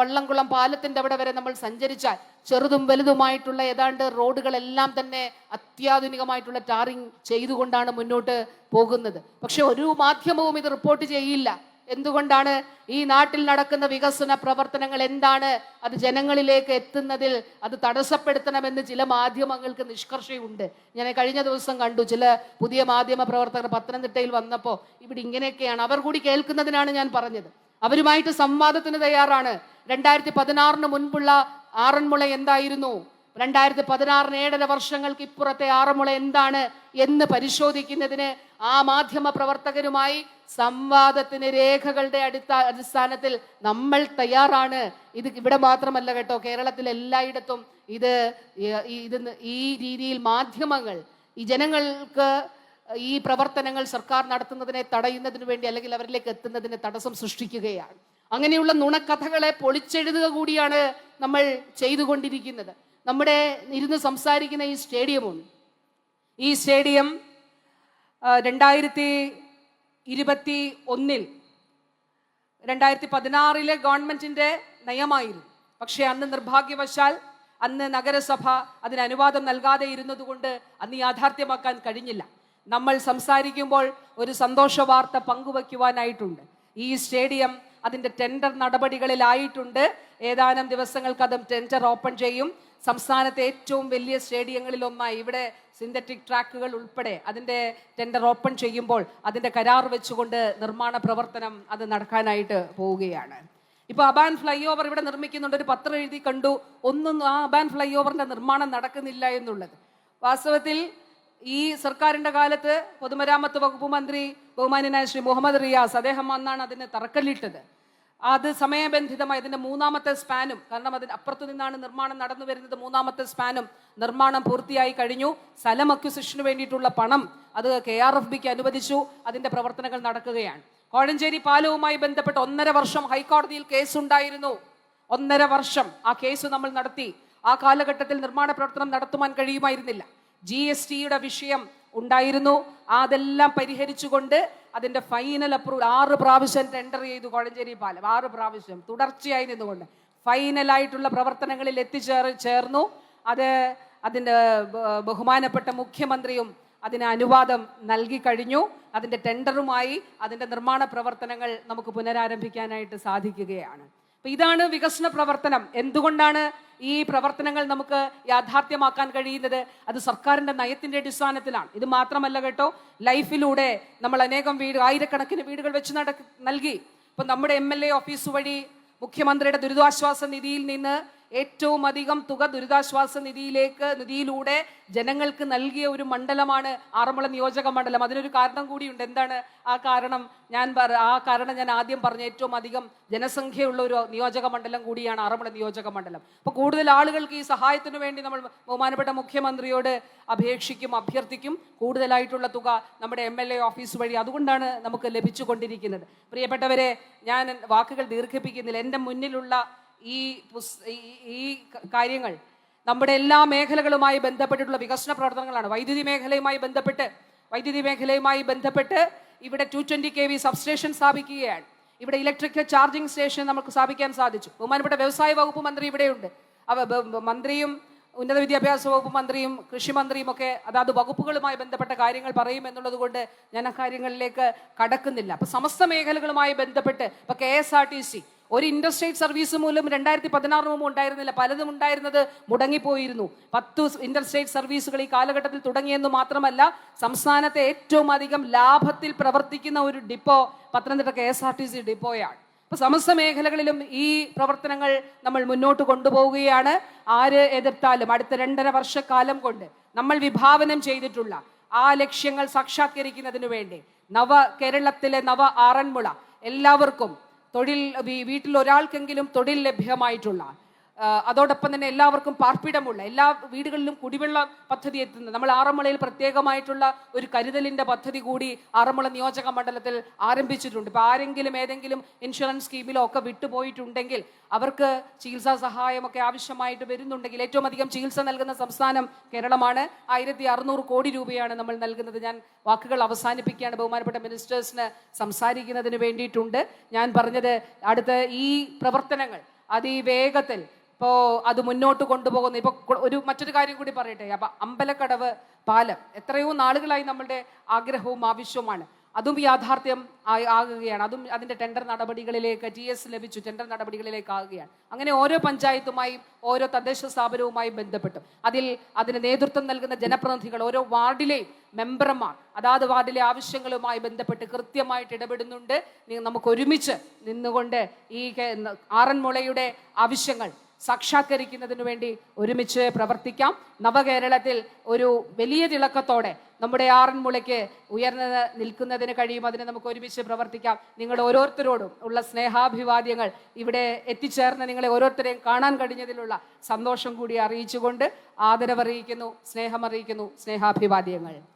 വള്ളംകുളം പാലത്തിന്റെ അവിടെ വരെ നമ്മൾ സഞ്ചരിച്ചാൽ ചെറുതും വലുതുമായിട്ടുള്ള ഏതാണ്ട് റോഡുകളെല്ലാം തന്നെ അത്യാധുനികമായിട്ടുള്ള ടാറിങ് ചെയ്തുകൊണ്ടാണ് മുന്നോട്ട് പോകുന്നത്. പക്ഷെ ഒരു മാധ്യമവും ഇത് റിപ്പോർട്ട് ചെയ്യില്ല. എന്തുകൊണ്ടാണ് ഈ നാട്ടിൽ നടക്കുന്ന വികസന പ്രവർത്തനങ്ങൾ എന്താണ്? അത് ജനങ്ങളിലേക്ക് എത്തുന്നതിൽ അത് തടസ്സപ്പെടുത്തണമെന്ന് ചില മാധ്യമങ്ങൾക്ക് നിഷ്കർഷയുണ്ട്. ഞാൻ കഴിഞ്ഞ ദിവസം കണ്ടു ചില പുതിയ മാധ്യമ പ്രവർത്തകർ പത്തനംതിട്ടയിൽ വന്നപ്പോൾ ഇവിടെ ഇങ്ങനെയൊക്കെയാണ്. അവർ കൂടി കേൾക്കുന്നതിനാണ് ഞാൻ പറഞ്ഞത്. അവരുമായിട്ട് സംവാദത്തിന് തയ്യാറാണ്. രണ്ടായിരത്തി പതിനാറിന് മുൻപുള്ള ആറന്മുള എന്തായിരുന്നു? രണ്ടായിരത്തി പതിനാറിന് ഏഴര വർഷങ്ങൾക്ക് ഇപ്പുറത്തെ ആറന്മുള എന്താണ് എന്ന് പരിശോധിക്കുന്നതിന് ആ മാധ്യമ പ്രവർത്തകരുമായി സംവാദത്തിന് രേഖകളുടെ അടുത്ത അടിസ്ഥാനത്തിൽ നമ്മൾ തയ്യാറാണ്. ഇത് ഇവിടെ മാത്രമല്ല കേട്ടോ കേരളത്തിൽ എല്ലായിടത്തും ഇത് ഇത് ഈ രീതിയിൽ മാധ്യമങ്ങൾ ഈ ജനങ്ങൾക്ക് ഈ പ്രവർത്തനങ്ങൾ സർക്കാർ നടത്തുന്നതിനെ തടയുന്നതിന് വേണ്ടി അല്ലെങ്കിൽ അവരിലേക്ക് എത്തുന്നതിന് തടസ്സം സൃഷ്ടിക്കുകയാണ്. അങ്ങനെയുള്ള നുണക്കഥകളെ പൊളിച്ചെഴുതുക കൂടിയാണ് നമ്മൾ ചെയ്തുകൊണ്ടിരിക്കുന്നത്. നമ്മുടെ ഇരുന്ന് സംസാരിക്കുന്ന ഈ സ്റ്റേഡിയമുണ്ട്. ഈ സ്റ്റേഡിയം രണ്ടായിരത്തി ഇരുപത്തി ഒന്നിൽ രണ്ടായിരത്തി പതിനാറിലെ ഗവൺമെന്റിന്റെ നയമായിരുന്നു. പക്ഷേ അന്ന് നിർഭാഗ്യവശാൽ അന്ന് നഗരസഭ അതിന് അനുവാദം നൽകാതെ ഇരുന്നതുകൊണ്ട് അന്ന് യാഥാർത്ഥ്യമാക്കാൻ കഴിഞ്ഞില്ല. നമ്മൾ സംസാരിക്കുമ്പോൾ ഒരു സന്തോഷ വാർത്ത പങ്കുവയ്ക്കുവാനായിട്ടുണ്ട്. ഈ സ്റ്റേഡിയം അതിന്റെ ടെൻഡർ നടപടികളിലായിട്ടുണ്ട്. ഏതാനും ദിവസങ്ങൾക്ക് അതും ടെൻഡർ ഓപ്പൺ ചെയ്യും. സംസ്ഥാനത്തെ ഏറ്റവും വലിയ സ്റ്റേഡിയങ്ങളിൽ ഒന്നായി ഇവിടെ സിന്തറ്റിക് ട്രാക്കുകൾ ഉൾപ്പെടെ അതിന്റെ ടെൻഡർ ഓപ്പൺ ചെയ്യുമ്പോൾ അതിന്റെ കരാർ വെച്ചുകൊണ്ട് നിർമ്മാണ പ്രവർത്തനം അത് നടക്കാനായിട്ട് പോവുകയാണ്. ഇപ്പൊ അബാൻ ഫ്ലൈ ഓവർ ഇവിടെ നിർമ്മിക്കുന്നുണ്ട്. ഒരു പത്രം എഴുതി കണ്ടു. ഒന്നും ആ അബാൻ ഫ്ലൈ ഓവറിന്റെ നിർമ്മാണം നടക്കുന്നില്ല എന്നുള്ളത്. വാസ്തവത്തിൽ ഈ സർക്കാരിന്റെ കാലത്ത് പൊതുമരാമത്ത് വകുപ്പ് മന്ത്രി ബഹുമാന്യനായ ശ്രീ മുഹമ്മദ് റിയാസ് അദ്ദേഹം അന്നാണ് അതിന് തറക്കല്ലിട്ടത്. അത് സമയബന്ധിതമായി അതിന്റെ മൂന്നാമത്തെ സ്പാനും കാരണം അതിന് അപ്പുറത്തു നിന്നാണ് നിർമ്മാണം നടന്നു വരുന്നത്. മൂന്നാമത്തെ സ്പാനും നിർമ്മാണം പൂർത്തിയായി കഴിഞ്ഞു. സ്ഥലം അക്വിസിഷന് വേണ്ടിയിട്ടുള്ള പണം അത് കെ ആർ എഫ് ബിക്ക് അനുവദിച്ചു. അതിന്റെ പ്രവർത്തനങ്ങൾ നടക്കുകയാണ്. കോഴഞ്ചേരി പാലവുമായി ബന്ധപ്പെട്ട് ഒന്നര വർഷം ഹൈക്കോടതിയിൽ കേസ് ഉണ്ടായിരുന്നു ഒന്നര വർഷം ആ കേസ് നമ്മൾ നടത്തി. ആ കാലഘട്ടത്തിൽ നിർമ്മാണ പ്രവർത്തനം നടത്തുവാൻ കഴിയുമായിരുന്നില്ല. ജി എസ് ടിയുടെ വിഷയം ഉണ്ടായിരുന്നു. അതെല്ലാം പരിഹരിച്ചുകൊണ്ട് അതിന്റെ ഫൈനൽ അപ്രൂവൽ ആറ് പ്രാവശ്യം ടെൻഡർ ചെയ്തു കോഴഞ്ചേരി പാലം. ആറ് പ്രാവശ്യം തുടർച്ചയായി നിന്നുകൊണ്ട് ഫൈനലായിട്ടുള്ള പ്രവർത്തനങ്ങളിൽ എത്തിച്ചേർ ചേർന്നു. അത് അതിന്റെ ബഹുമാനപ്പെട്ട മുഖ്യമന്ത്രിയും അതിന് അനുവാദം നൽകി കഴിഞ്ഞു. അതിന്റെ ടെൻഡറുമായി അതിന്റെ നിർമ്മാണ പ്രവർത്തനങ്ങൾ നമുക്ക് പുനരാരംഭിക്കാനായിട്ട് സാധിക്കുകയാണ്. അപ്പം ഇതാണ് വികസന പ്രവർത്തനം. എന്തുകൊണ്ടാണ് ഈ പ്രവർത്തനങ്ങൾ നമുക്ക് യാഥാർത്ഥ്യമാക്കാൻ കഴിയുന്നത് അത് സർക്കാരിന്റെ നയത്തിന്റെ അടിസ്ഥാനത്തിലാണ്. ഇത് മാത്രമല്ല കേട്ടോ ലൈഫിലൂടെ നമ്മൾ അനേകം വീട് ആയിരക്കണക്കിന് വീടുകൾ വെച്ച് നടക്ക് നൽകി. ഇപ്പം നമ്മുടെ എം എൽ എ ഓഫീസ് വഴി മുഖ്യമന്ത്രിയുടെ ദുരിതാശ്വാസ നിധിയിൽ നിന്ന് ഏറ്റവും അധികം തുക ദുരിതാശ്വാസ നിധിയിലേക്ക് നിധിയിലൂടെ ജനങ്ങൾക്ക് നൽകിയ ഒരു മണ്ഡലമാണ് ആറന്മുള നിയോജക മണ്ഡലം. അതിനൊരു കാരണം കൂടിയുണ്ട്. എന്താണ്? ആ കാരണം ഞാൻ ആ കാരണം ഞാൻ ആദ്യം പറഞ്ഞ ഏറ്റവും അധികം ജനസംഖ്യയുള്ള ഒരു നിയോജക മണ്ഡലം കൂടിയാണ് ആറന്മുള നിയോജക മണ്ഡലം. അപ്പൊ കൂടുതൽ ആളുകൾക്ക് ഈ സഹായത്തിന് വേണ്ടി നമ്മൾ ബഹുമാനപ്പെട്ട മുഖ്യമന്ത്രിയോട് അപേക്ഷിക്കും അഭ്യർത്ഥിക്കും കൂടുതലായിട്ടുള്ള തുക നമ്മുടെ എം എൽ എ ഓഫീസ് വഴി അതുകൊണ്ടാണ് നമുക്ക് ലഭിച്ചുകൊണ്ടിരിക്കുന്നത്. പ്രിയപ്പെട്ടവരെ ഞാൻ വാക്കുകൾ ദീർഘിപ്പിക്കുന്നില്ല. എന്റെ മുന്നിലുള്ള ഈ ഈ- കാര്യങ്ങൾ നമ്മുടെ എല്ലാ മേഖലകളുമായി ബന്ധപ്പെട്ടിട്ടുള്ള വികസന പ്രവർത്തനങ്ങളാണ്. വൈദ്യുതി മേഖലയുമായി ബന്ധപ്പെട്ട് വൈദ്യുതി മേഖലയുമായി ബന്ധപ്പെട്ട് ഇവിടെ two twenty K V substation സ്ഥാപിക്കുകയാണ്. ഇവിടെ ഇലക്ട്രിക് ചാർജിംഗ് സ്റ്റേഷൻ നമുക്ക് സ്ഥാപിക്കാൻ സാധിച്ചു. ബഹുമാനപ്പെട്ട വ്യവസായ വകുപ്പ് മന്ത്രി ഇവിടെയുണ്ട്. അവ മന്ത്രിയും ഉന്നത വിദ്യാഭ്യാസ വകുപ്പ് മന്ത്രിയും കൃഷി മന്ത്രിയും ഒക്കെ അതാത് വകുപ്പുകളുമായി ബന്ധപ്പെട്ട കാര്യങ്ങൾ പറയും എന്നുള്ളത് കൊണ്ട് ഞാൻ ആ കാര്യങ്ങളിലേക്ക് കടക്കുന്നില്ല. അപ്പൊ സമസ്ത മേഖലകളുമായി ബന്ധപ്പെട്ട് ഇപ്പൊ K S R T C ഒരു ഇന്റർസ്റ്റേറ്റ് സർവീസ് മൂലം രണ്ടായിരത്തി പതിനാറ് മുമ്പ് ഉണ്ടായിരുന്നില്ല. പലതും ഉണ്ടായിരുന്നത് മുടങ്ങിപ്പോയിരുന്നു. പത്ത് ഇൻഡർസ്റ്റേറ്റ് സർവീസുകൾ ഈ കാലഘട്ടത്തിൽ തുടങ്ങിയെന്ന് മാത്രമല്ല സംസ്ഥാനത്തെ ഏറ്റവും അധികം ലാഭത്തിൽ പ്രവർത്തിക്കുന്ന ഒരു depot Pathanamthitta K S R T C ഡിപ്പോയാണ്. അപ്പൊ സമസ്ത മേഖലകളിലും ഈ പ്രവർത്തനങ്ങൾ നമ്മൾ മുന്നോട്ട് കൊണ്ടുപോവുകയാണ്. ആര് എതിർത്താലും അടുത്ത രണ്ടര വർഷക്കാലം കൊണ്ട് നമ്മൾ വിഭാവനം ചെയ്തിട്ടുള്ള ആ ലക്ഷ്യങ്ങൾ സാക്ഷാത്കരിക്കുന്നതിന് വേണ്ടി നവ കേരളത്തിലെ നവ ആറന്മുള എല്ലാവർക്കും തൊഴിൽ വീട്ടിൽ ഒരാൾക്കെങ്കിലും തൊഴിൽ ലഭ്യമായിട്ടുള്ള അതോടൊപ്പം തന്നെ എല്ലാവർക്കും പാർപ്പിടമുള്ള എല്ലാ വീടുകളിലും കുടിവെള്ള പദ്ധതി എത്തുന്നത്. നമ്മൾ ആറന്മുളയിൽ പ്രത്യേകമായിട്ടുള്ള ഒരു കരുതലിന്റെ പദ്ധതി കൂടി ആറന്മുള നിയോജക മണ്ഡലത്തിൽ ആരംഭിച്ചിട്ടുണ്ട്. ഇപ്പോൾ ആരെങ്കിലും ഏതെങ്കിലും ഇൻഷുറൻസ് സ്കീമിലോ ഒക്കെ വിട്ടുപോയിട്ടുണ്ടെങ്കിൽ അവർക്ക് ചികിത്സാ സഹായമൊക്കെ ആവശ്യമായിട്ട് വരുന്നുണ്ടെങ്കിൽ ഏറ്റവും അധികം ചികിത്സ നൽകുന്ന സംസ്ഥാനം കേരളമാണ്. ആയിരത്തി അറുന്നൂറ് കോടി രൂപയാണ് നമ്മൾ നൽകുന്നത്. ഞാൻ വാക്കുകൾ അവസാനിപ്പിക്കുകയാണ്. ബഹുമാനപ്പെട്ട മിനിസ്റ്റേഴ്സിന് സംസാരിക്കുന്നതിന് വേണ്ടിയിട്ടുണ്ട്. ഞാൻ പറഞ്ഞത് അടുത്ത ഈ പ്രവർത്തനങ്ങൾ അതിവേഗത്തിൽ ഇപ്പോ അത് മുന്നോട്ട് കൊണ്ടുപോകുന്നു ഇപ്പൊ ഒരു മറ്റൊരു കാര്യം കൂടി പറയട്ടെ. അപ്പൊ അമ്പലക്കടവ് പാലം എത്രയോ നാളുകളായി നമ്മളുടെ ആഗ്രഹവും ആവശ്യവുമാണ്. അതും യാഥാർത്ഥ്യം ആകുകയാണ്. അതും അതിന്റെ ടെൻഡർ നടപടികളിലേക്ക് ജി എസ് ലഭിച്ചു ടെൻഡർ നടപടികളിലേക്ക് ആകുകയാണ്. അങ്ങനെ ഓരോ പഞ്ചായത്തുമായും ഓരോ തദ്ദേശ സ്ഥാപനവുമായി ബന്ധപ്പെട്ടു. അതിൽ അതിന് നേതൃത്വം നൽകുന്ന ജനപ്രതിനിധികൾ ഓരോ വാർഡിലെയും മെമ്പർമാർ അതാത് വാർഡിലെ ആവശ്യങ്ങളുമായി ബന്ധപ്പെട്ട് കൃത്യമായിട്ട് ഇടപെടുന്നുണ്ട്. നമുക്ക് ഒരുമിച്ച് നിന്നുകൊണ്ട് ഈ ആറന്മുളയുടെ ആവശ്യങ്ങൾ സാക്ഷാത്കരിക്കുന്നതിന് വേണ്ടി ഒരുമിച്ച് പ്രവർത്തിക്കാം. നവകേരളത്തിൽ ഒരു വലിയ തിളക്കത്തോടെ നമ്മുടെ ആറന്മുളയ്ക്ക് ഉയർന്ന് നിൽക്കുന്നതിന് കഴിയും. അതിന് നമുക്ക് ഒരുമിച്ച് പ്രവർത്തിക്കാം. നിങ്ങൾ ഓരോരുത്തരോടും ഉള്ള സ്നേഹാഭിവാദ്യങ്ങൾ ഇവിടെ എത്തിച്ചേർന്ന് നിങ്ങളെ ഓരോരുത്തരെയും കാണാൻ കഴിഞ്ഞതിലുള്ള സന്തോഷം കൂടി അറിയിച്ചുകൊണ്ട് ആദരവറിയിക്കുന്നു സ്നേഹമറിയിക്കുന്നു സ്നേഹാഭിവാദ്യങ്ങൾ.